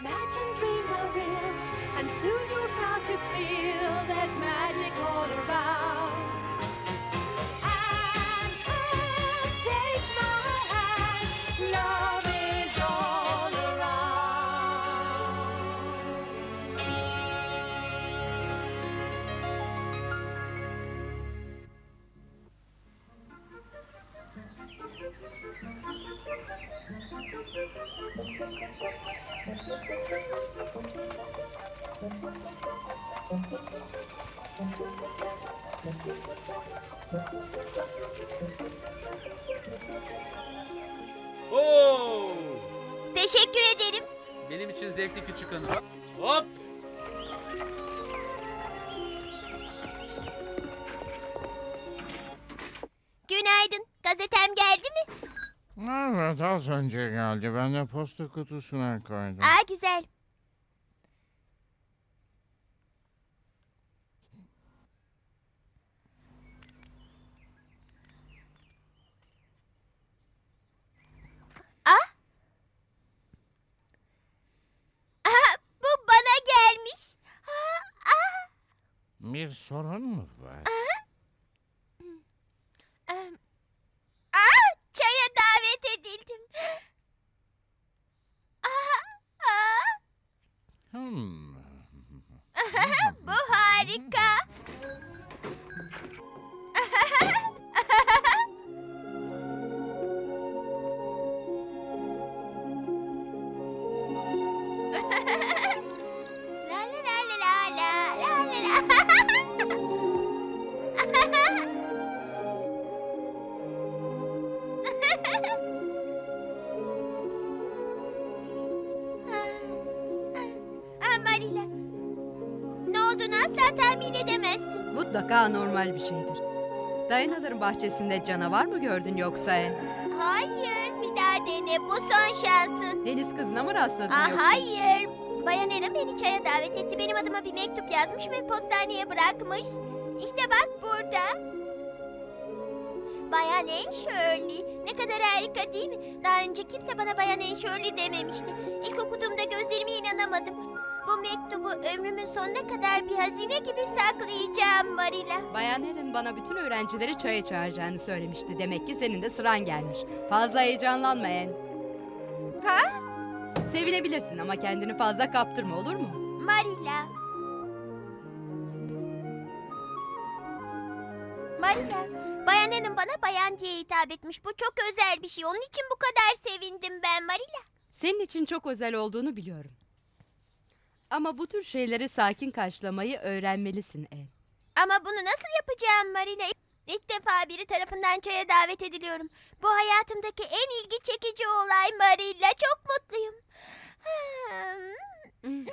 Imagine dreams are real, and soon you'll start to feel there's magic all around. Oo! Teşekkür ederim. Benim için zevkli küçük hanım. Hop! Evet az önce geldi. Ben de posta kutusuna koydum. Aa güzel. Ah. Aha, bu bana gelmiş. Aa, aa. Bir sorun mu var? Normal bir şeydir. Dayanaların bahçesinde canavar mı gördün yoksa? Hayır, bir daha dene. Bu son şansın. Deniz kızına mı rastladın Aa, yoksa? hayır. Bayan Ena beni çaya davet etti. Benim adıma bir mektup yazmış ve postaneye bırakmış. İşte bak burada. Bayan Shirley. Ne kadar harika değil mi? Daha önce kimse bana Bayan Shirley dememişti. İlk okuduğumda gözlerime inanamadım. Bu mektubu ömrümün sonuna kadar bir hazine gibi saklayacağım Marila. Bayan Helen bana bütün öğrencileri çaya çağıracağını söylemişti. Demek ki senin de sıran gelmiş. Fazla heyecanlanma en. Ha? Sevinebilirsin ama kendini fazla kaptırma olur mu? Marila. Marila, Bayan Hanım bana bayan diye hitap etmiş. Bu çok özel bir şey. Onun için bu kadar sevindim ben Marila. Senin için çok özel olduğunu biliyorum. Ama bu tür şeyleri sakin karşılamayı öğrenmelisin en. Ama bunu nasıl yapacağım Marila? İlk defa biri tarafından çaya davet ediliyorum. Bu hayatımdaki en ilgi çekici olay Marila. Çok mutluyum. Hmm.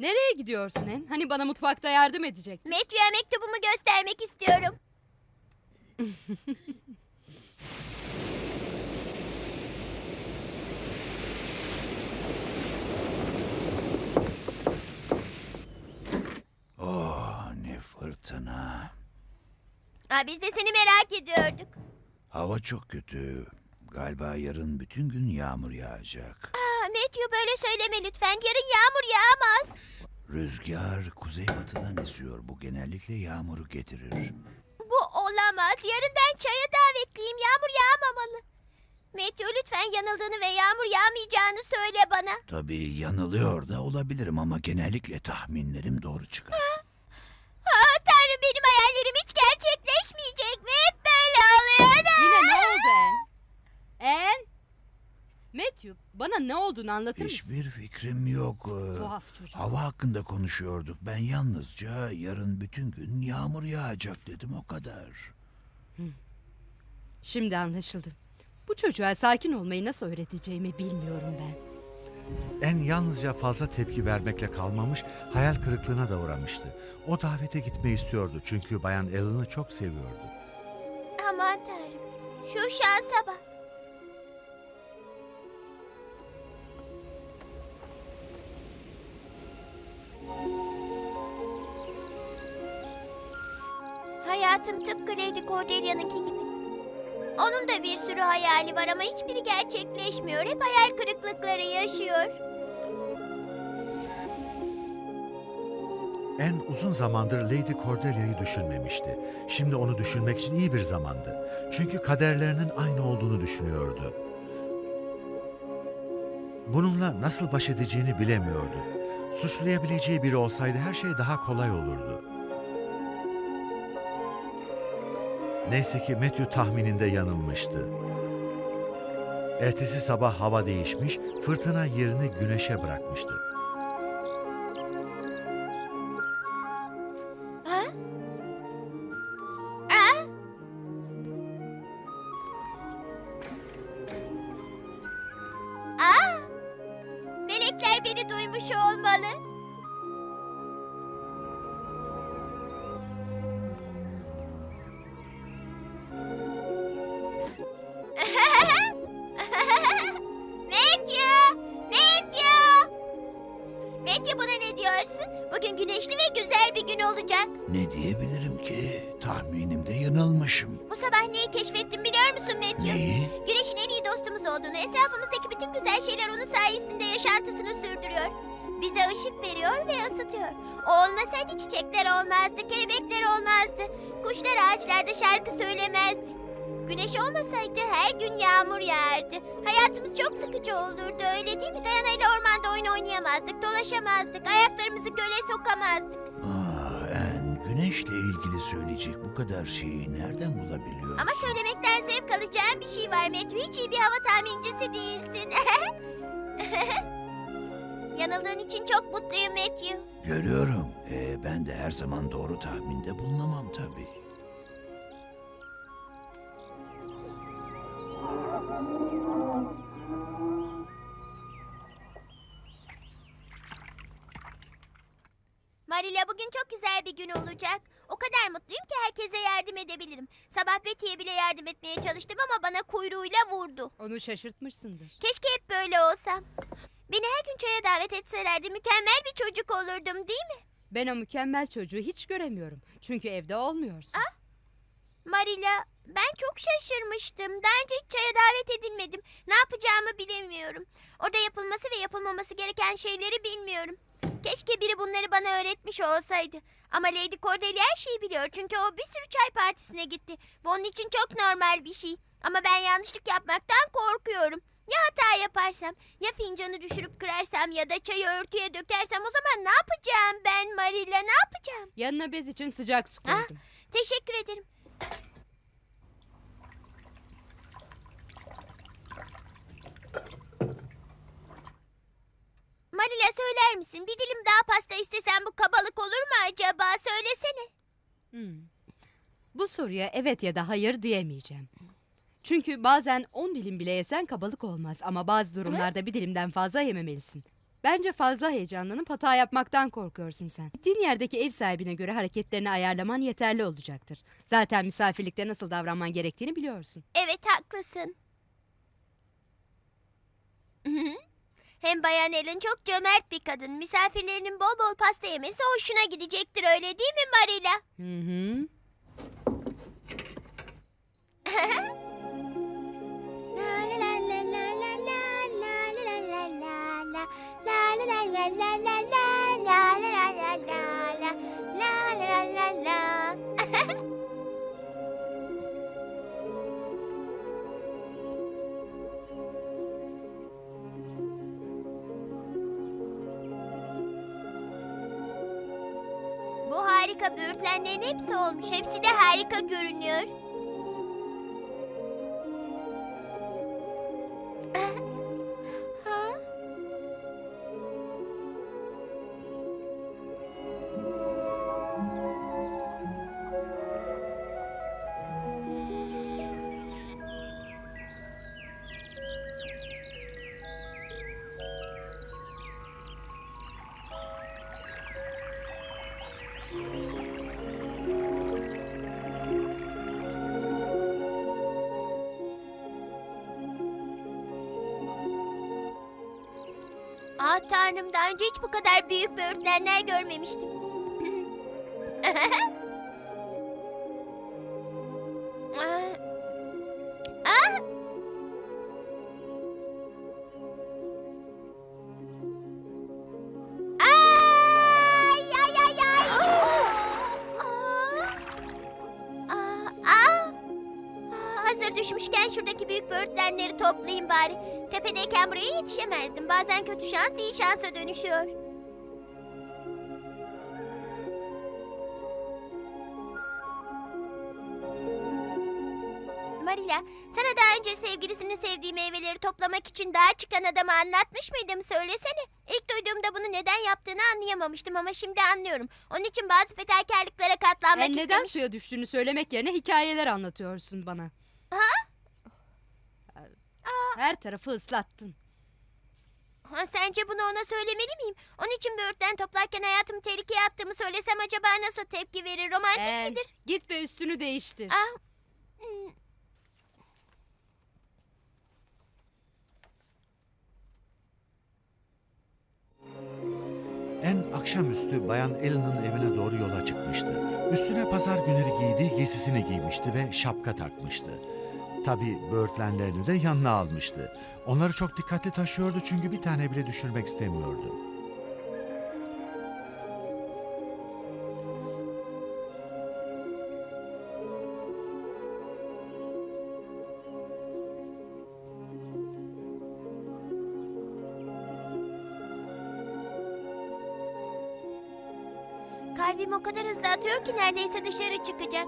Nereye gidiyorsun en? Hani bana mutfakta yardım edecek. Matthew'a mektubumu göstermek istiyorum. Oh ne fırtına. Aa, biz de seni merak ediyorduk. Hava çok kötü. Galiba yarın bütün gün yağmur yağacak. Aa, Matthew böyle söyleme lütfen. Yarın yağmur yağmaz. Rüzgar kuzeybatıdan esiyor. Bu genellikle yağmuru getirir. Bu olamaz. Yarın ben çaya davetliyim. Yağmur yağmamalı. Matthew lütfen yanıldığını ve yağmur yağmayacağını söyle bana. Tabii yanılıyor da olabilirim ama genellikle tahminlerim doğru çıkar. Aa, Tanrım benim hayallerim hiç gerçekleşmeyecek mi? Hep böyle oluyor. Yine ne oldu en? En? Matthew bana ne olduğunu anlatır mısın? Hiçbir fikrim yok. Ee, Tuhaf çocuk. Hava hakkında konuşuyorduk. Ben yalnızca yarın bütün gün yağmur yağacak dedim o kadar. Şimdi anlaşıldı. Çocuğa sakin olmayı nasıl öğreteceğimi bilmiyorum ben. En yalnızca fazla tepki vermekle kalmamış, hayal kırıklığına da uğramıştı. O davete gitmeyi istiyordu çünkü Bayan Allen'ı çok seviyordu. Aman tanrım. Şu şansa bak. Hayatım tıpkı Lady Cordelia'nınki gibi. Onun da bir sürü hayali var ama hiçbiri gerçekleşmiyor. Hep hayal kırıklıkları yaşıyor. En uzun zamandır Lady Cordelia'yı düşünmemişti. Şimdi onu düşünmek için iyi bir zamandı. Çünkü kaderlerinin aynı olduğunu düşünüyordu. Bununla nasıl baş edeceğini bilemiyordu. Suçlayabileceği biri olsaydı her şey daha kolay olurdu. Neyse ki Matthew tahmininde yanılmıştı. Ertesi sabah hava değişmiş, fırtına yerini güneşe bırakmıştı. Bugün güneşli ve güzel bir gün olacak. Ne diyebilirim ki? Tahminimde yanılmışım. Bu sabah neyi keşfettim biliyor musun Matthew? Neyi? Güneşin en iyi dostumuz olduğunu, etrafımızdaki bütün güzel şeyler onun sayesinde yaşantısını sürdürüyor. Bize ışık veriyor ve ısıtıyor. O olmasaydı çiçekler olmazdı, kelebekler olmazdı. Kuşlar ağaçlarda şarkı söylemezdi. Güneş olmasaydı her gün yağmur yağardı. Hayatımız çok sıkıcı olurdu öyle değil mi? Dayana ile ormanda oyun oynayamazdık, dolaşamazdık, ayaklarımızı göle sokamazdık. Ah, en güneşle ilgili söyleyecek bu kadar şeyi nereden bulabiliyorsun? Ama söylemekten zevk alacağım bir şey var Matthew. Hiç iyi bir hava tahmincisi değilsin. Yanıldığın için çok mutluyum Matthew. Görüyorum. Ee, ben de her zaman doğru tahminde bulunamam tabii. Marilla bugün çok güzel bir gün olacak. O kadar mutluyum ki herkese yardım edebilirim. Sabah Betty'ye bile yardım etmeye çalıştım ama bana kuyruğuyla vurdu. Onu şaşırtmışsındır. Keşke hep böyle olsam. Beni her gün çaya davet etselerdi mükemmel bir çocuk olurdum değil mi? Ben o mükemmel çocuğu hiç göremiyorum. Çünkü evde olmuyorsun. Marilla ben çok şaşırmıştım. Daha önce hiç çaya davet edilmedim. Ne yapacağımı bilemiyorum. Orada yapılması ve yapılmaması gereken şeyleri bilmiyorum. Keşke biri bunları bana öğretmiş olsaydı. Ama Lady Cordelia her şeyi biliyor. Çünkü o bir sürü çay partisine gitti. Bu onun için çok normal bir şey. Ama ben yanlışlık yapmaktan korkuyorum. Ya hata yaparsam, ya fincanı düşürüp kırarsam ya da çayı örtüye dökersem o zaman ne yapacağım ben Marilla ne yapacağım? Yanına bez için sıcak su Ah. koydum. Teşekkür ederim. Marila söyler misin? Bir dilim daha pasta istesem bu kabalık olur mu acaba? Söylesene. Hmm. Bu soruya evet ya da hayır diyemeyeceğim. Çünkü bazen 10 dilim bile yesen kabalık olmaz ama bazı durumlarda bir dilimden fazla yememelisin. Bence fazla heyecanlanıp hata yapmaktan korkuyorsun sen. Gittiğin yerdeki ev sahibine göre hareketlerini ayarlaman yeterli olacaktır. Zaten misafirlikte nasıl davranman gerektiğini biliyorsun. Evet haklısın. Hem Bayan Ellen çok cömert bir kadın. Misafirlerinin bol bol pasta yemesi hoşuna gidecektir öyle değil mi Marila? Hı hı. Bu böğürtlenlerin hepsi olmuş. Hepsi de harika görünüyor. Ah tanrım daha önce hiç bu kadar büyük böğürtlenler görmemiştim. Şans iyi şansa dönüşüyor. Marila, sana daha önce sevgilisinin sevdiği meyveleri toplamak için dağa çıkan adamı anlatmış mıydım? Söylesene. İlk duyduğumda bunu neden yaptığını anlayamamıştım ama şimdi anlıyorum. Onun için bazı fedakarlıklara katlanmak Sen neden istemiş. suya düştüğünü söylemek yerine hikayeler anlatıyorsun bana. Her tarafı ıslattın. Ha, sence bunu ona söylemeli miyim? Onun için böğürtlen toplarken hayatımı tehlikeye attığımı söylesem acaba nasıl tepki verir? Romantik En, midir? git ve üstünü değiştir. Ah, hmm. En akşamüstü Bayan Ellen'ın evine doğru yola çıkmıştı. Üstüne pazar günleri giydiği giysisini giymişti ve şapka takmıştı. Tabii böğürtlenlerini de yanına almıştı. Onları çok dikkatli taşıyordu çünkü bir tane bile düşürmek istemiyordu. Kalbim o kadar hızlı atıyor ki neredeyse dışarı çıkacak.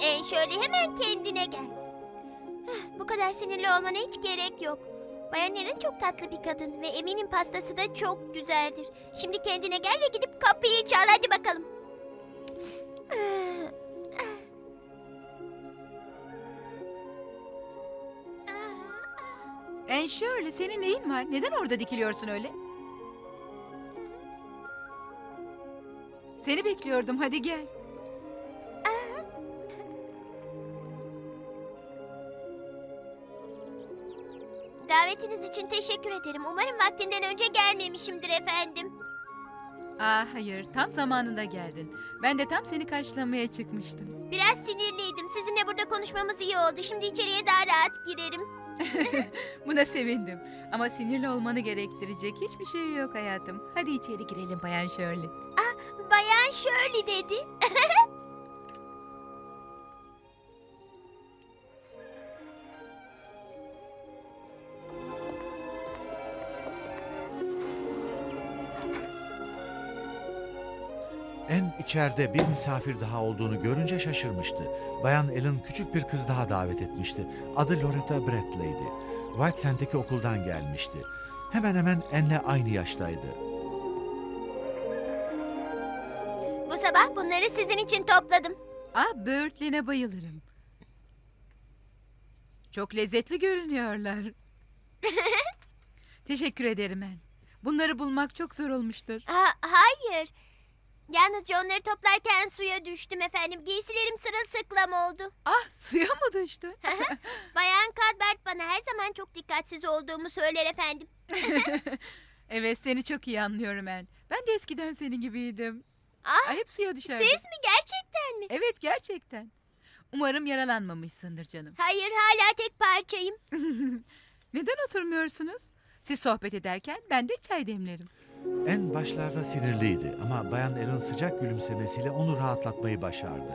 E şöyle hemen kendine gel. Kadar sinirli olmana hiç gerek yok. Bayan Helen çok tatlı bir kadın ve eminim pastası da çok güzeldir. Şimdi kendine gel ve gidip kapıyı çal hadi bakalım. En şöyle senin neyin var? Neden orada dikiliyorsun öyle? Seni bekliyordum hadi gel. Teşekkür ederim. Umarım vaktinden önce gelmemişimdir efendim. Aa hayır tam zamanında geldin. Ben de tam seni karşılamaya çıkmıştım. Biraz sinirliydim. Sizinle burada konuşmamız iyi oldu. Şimdi içeriye daha rahat girerim. Buna sevindim. Ama sinirli olmanı gerektirecek hiçbir şey yok hayatım. Hadi içeri girelim Bayan Shirley. Bayan Shirley dedi. En içeride bir misafir daha olduğunu görünce şaşırmıştı. Bayan Ellen küçük bir kız daha davet etmişti. Adı Loretta Bradley'di. White Sand'deki okuldan gelmişti. Hemen hemen Anne'le aynı yaştaydı. Bu sabah bunları sizin için topladım. Aa böğürtlene bayılırım. Çok lezzetli görünüyorlar. Teşekkür ederim en. Bunları bulmak çok zor olmuştur. Ha, hayır. Yalnızca onları toplarken suya düştüm efendim. Giysilerim sırılsıklam oldu. Ah suya mı düştü? Bayan Cadbert bana her zaman çok dikkatsiz olduğumu söyler efendim. evet seni çok iyi anlıyorum en. Ben de eskiden senin gibiydim. Ah, Ay, hep suya düşerdim. siz mi gerçekten mi? Evet gerçekten. Umarım yaralanmamışsındır canım. Hayır hala tek parçayım. Neden oturmuyorsunuz? Siz sohbet ederken ben de çay demlerim. En başlarda sinirliydi ama Bayan Ellen sıcak gülümsemesiyle onu rahatlatmayı başardı.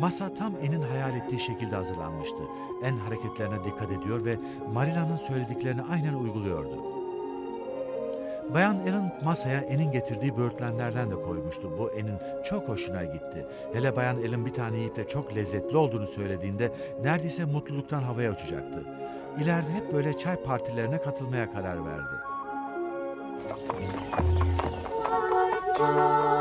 Masa tam En'in hayal ettiği şekilde hazırlanmıştı. En hareketlerine dikkat ediyor ve Marila'nın söylediklerini aynen uyguluyordu. Bayan Ellen masaya En'in getirdiği böğürtlenlerden de koymuştu. Bu En'in çok hoşuna gitti. Hele Bayan Ellen bir tane yiyip de çok lezzetli olduğunu söylediğinde neredeyse mutluluktan havaya uçacaktı. İleride hep böyle çay partilerine katılmaya karar verdi. What joy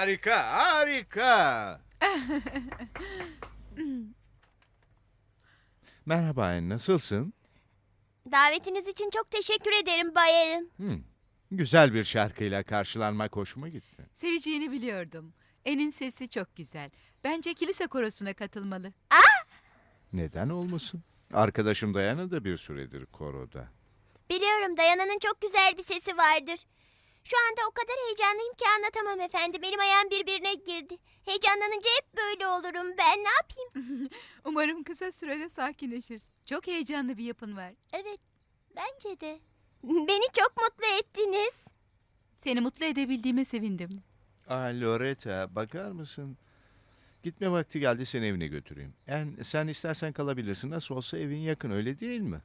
Harika, harika. Merhaba Anne, nasılsın? Davetiniz için çok teşekkür ederim Bay Allen. Hmm, güzel bir şarkıyla karşılanmak hoşuma gitti. Seveceğini biliyordum. En'in sesi çok güzel. Bence kilise korosuna katılmalı. Neden olmasın? Arkadaşım Dayana da bir süredir koroda. Biliyorum Dayana'nın çok güzel bir sesi vardır. Şu anda o kadar heyecanlıyım ki anlatamam efendim. Elim ayağım birbirine girdi. Heyecanlanınca hep böyle olurum. Ben ne yapayım? Umarım kısa sürede sakinleşirsin. Çok heyecanlı bir yapın var. Evet, bence de. Beni çok mutlu ettiniz. Seni mutlu edebildiğime sevindim. Aa Loretta, bakar mısın? Gitme vakti geldi seni evine götüreyim. En, sen istersen kalabilirsin. Nasıl olsa evin yakın öyle değil mi?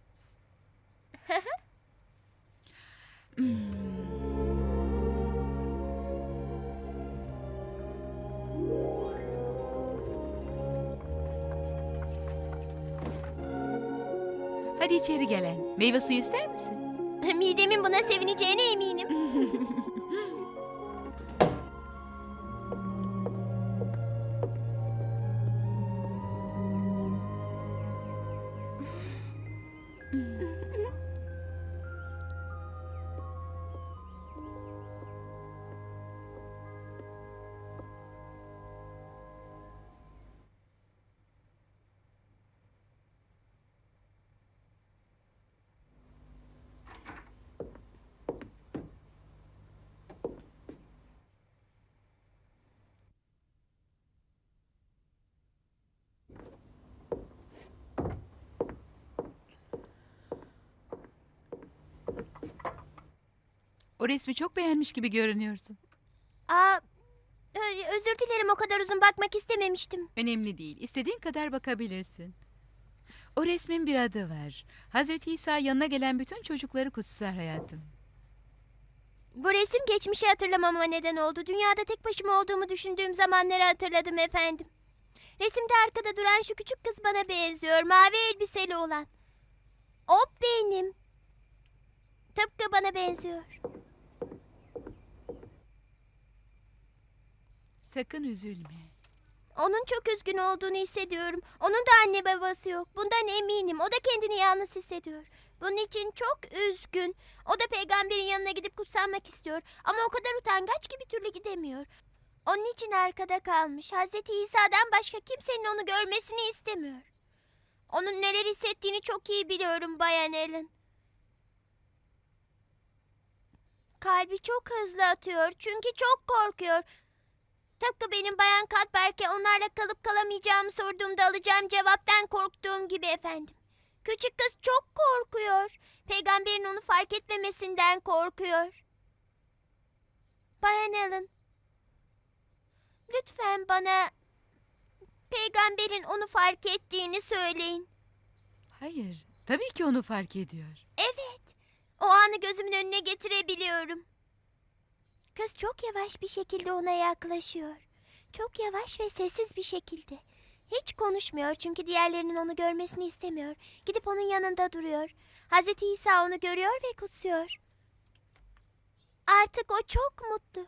Hadi içeri gelen. Meyve suyu ister misin? Midemin buna sevineceğine eminim. O resmi çok beğenmiş gibi görünüyorsun. Aa, ö- özür dilerim o kadar uzun bakmak istememiştim. Önemli değil. İstediğin kadar bakabilirsin. O resmin bir adı var. Hazreti İsa yanına gelen bütün çocukları kutsar hayatım. Bu resim geçmişi hatırlamama neden oldu. Dünyada tek başıma olduğumu düşündüğüm zamanları hatırladım efendim. Resimde arkada duran şu küçük kız bana benziyor. Mavi elbiseli olan. O benim. Tıpkı bana benziyor. Sakın üzülme. Onun çok üzgün olduğunu hissediyorum. Onun da anne babası yok. Bundan eminim. O da kendini yalnız hissediyor. Bunun için çok üzgün. O da peygamberin yanına gidip kutsanmak istiyor. Ama o kadar utangaç ki bir türlü gidemiyor. Onun için arkada kalmış. Hazreti İsa'dan başka kimsenin onu görmesini istemiyor. Onun neler hissettiğini çok iyi biliyorum Bayan Ellen. Kalbi çok hızlı atıyor çünkü çok korkuyor. Tıpkı benim Bayan Katberk'e onlarla kalıp kalamayacağımı sorduğumda alacağım cevaptan korktuğum gibi efendim. Küçük kız çok korkuyor. Peygamberin onu fark etmemesinden korkuyor. Bayan Ellen. Lütfen bana peygamberin onu fark ettiğini söyleyin. Hayır. Tabii ki onu fark ediyor. Evet. O anı gözümün önüne getirebiliyorum. Kız çok yavaş bir şekilde ona yaklaşıyor. Çok yavaş ve sessiz bir şekilde. Hiç konuşmuyor çünkü diğerlerinin onu görmesini istemiyor. Gidip onun yanında duruyor. Hazreti İsa onu görüyor ve kutsuyor. Artık o çok mutlu.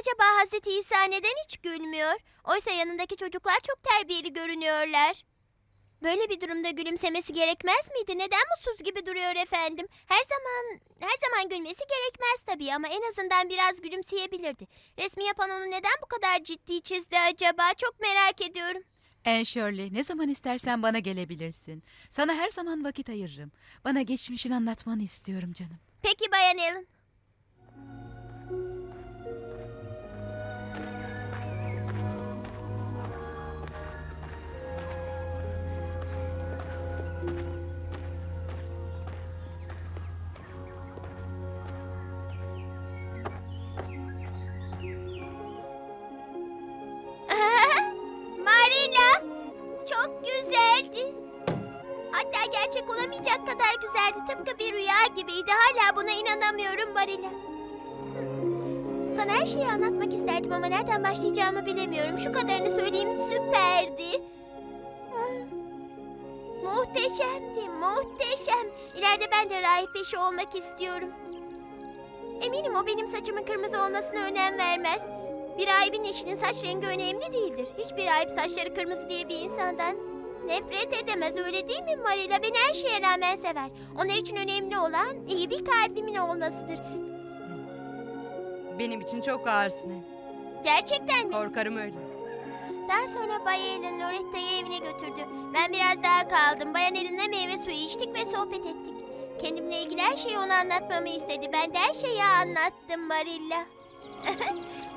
Acaba Hazreti İsa neden hiç gülmüyor? Oysa yanındaki çocuklar çok terbiyeli görünüyorlar. Böyle bir durumda gülümsemesi gerekmez miydi? Neden mutsuz gibi duruyor efendim? Her zaman her zaman gülmesi gerekmez tabii ama en azından biraz gülümseyebilirdi. Resmi yapan onu neden bu kadar ciddi çizdi acaba? Çok merak ediyorum. En Shirley ne zaman istersen bana gelebilirsin. Sana her zaman vakit ayırırım. Bana geçmişini anlatmanı istiyorum canım. Peki Bayan Ellen. Gibiydi. Hala buna inanamıyorum Marina. Sana her şeyi anlatmak isterdim ama nereden başlayacağımı bilemiyorum. Şu kadarını söyleyeyim süperdi. Muhteşemdi, muhteşem. İleride ben de rahip eşi olmak istiyorum. Eminim o benim saçımın kırmızı olmasına önem vermez. Bir rahibin eşinin saç rengi önemli değildir. Hiçbir rahip saçları kırmızı diye bir insandan nefret edemez öyle değil mi Marilla? Beni her şeye rağmen sever. Onlar için önemli olan iyi bir kalbimin olmasıdır. Benim için çok ağırsın. Gerçekten mi? Korkarım öyle. Daha sonra Bay Ellen Loretta'yı evine götürdü. Ben biraz daha kaldım. Bayan Ellen'le meyve suyu içtik ve sohbet ettik. Kendimle ilgili her şeyi ona anlatmamı istedi. Ben de her şeyi anlattım Marilla.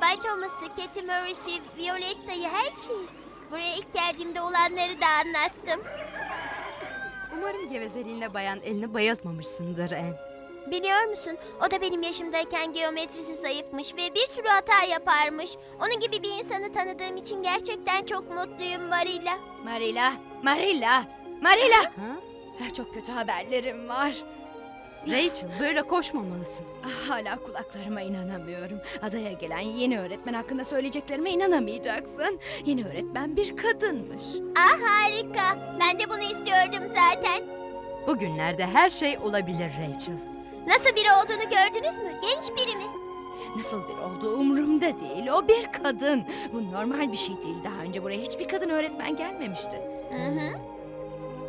Bay Thomas'ı, Katie Morris'i, Violetta'yı, her şeyi. Buraya ilk geldiğimde olanları da anlattım. Umarım gevezeliğinle bayan elini bayıltmamışsındır En. Biliyor musun? O da benim yaşımdayken geometrisi zayıfmış ve bir sürü hata yaparmış. Onun gibi bir insanı tanıdığım için gerçekten çok mutluyum Marilla. Marilla, Marilla, Marilla. Ha? Çok kötü haberlerim var. Rachel böyle koşmamalısın. Ah, Hala kulaklarıma inanamıyorum. Adaya gelen yeni öğretmen hakkında söyleyeceklerime inanamayacaksın. Yeni öğretmen bir kadınmış. Ah harika. Ben de bunu istiyordum zaten. Bugünlerde her şey olabilir Rachel. Nasıl biri olduğunu gördünüz mü? Genç biri mi? Nasıl bir olduğu umurumda değil. O bir kadın. Bu normal bir şey değil. Daha önce buraya hiçbir kadın öğretmen gelmemişti. Hı hı.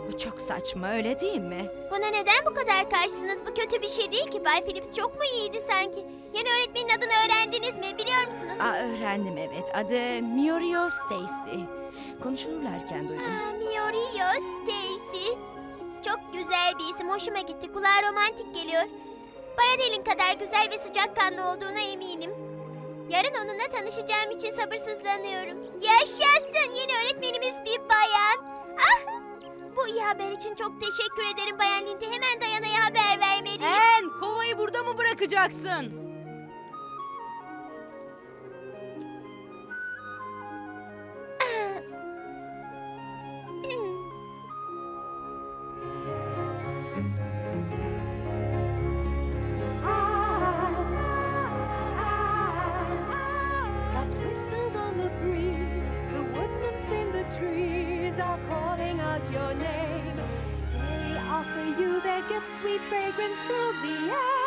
Bu çok saçma öyle değil mi? Buna neden bu kadar karşısınız? Bu kötü bir şey değil ki. Bay Phillips çok mu iyiydi sanki? Yeni öğretmenin adını öğrendiniz mi? Biliyor musunuz? Aa, öğrendim evet. Adı Muriel Stacy. Konuşulurken duydum. Aa, Miorio Stacy. Çok güzel bir isim. Hoşuma gitti. Kulağa romantik geliyor. Bayan Elin kadar güzel ve sıcakkanlı olduğuna eminim. Yarın onunla tanışacağım için sabırsızlanıyorum. Yaşasın! Yeni öğretmenimiz bir bayan. Ah! Bu iyi haber için çok teşekkür ederim Bayan Lindy. Hemen Dayana'ya haber vermeliyim. En kovayı burada mı bırakacaksın? gift, sweet fragrance fill the air.